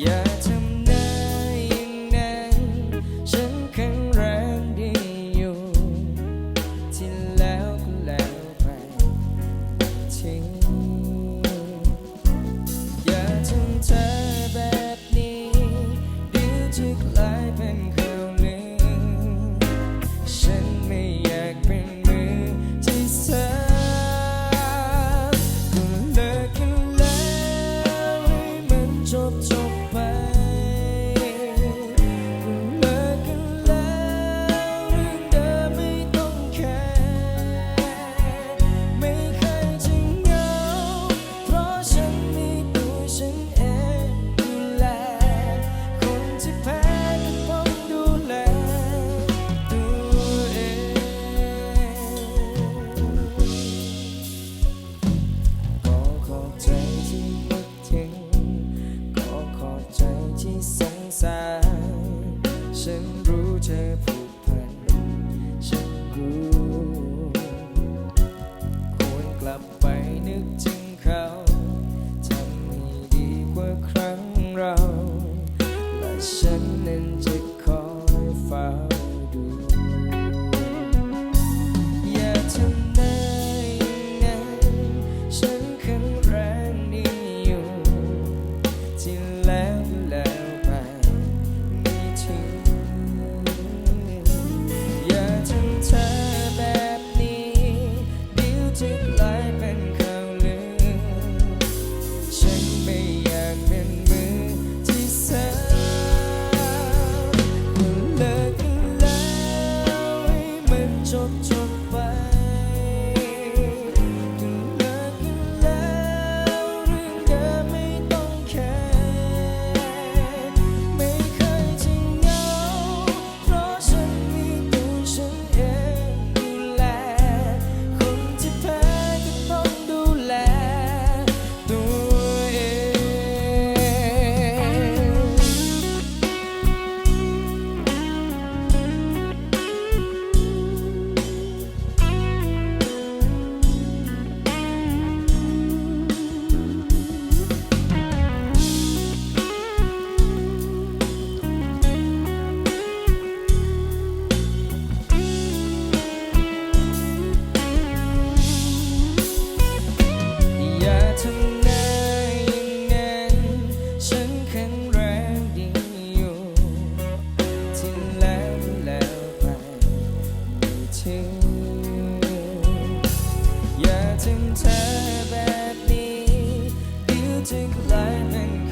อย่าทำหน้าอย่างนั้นฉันแข็งแรงดีอยู่ ที่แล้วก็แล้วไปทิ้งอย่าทำเธอแบบนี้เดี๋ยวจะกลายเป็นข่าวลือฉัน สารฉันรู้เธอผูกพัน ฉันรู้ควรกลับไปนึกถึงเขาทำให้ดีกว่าครั้งเรา และฉันนั้นจะคอยเฝ้าดู อย่าทำหน้าอย่างนั้นฉันแข็งแรงดีอยู่ ที่แล้วก็ อย่าถึงเธอแบบนี้เดี๋ยวจะกลายเป็น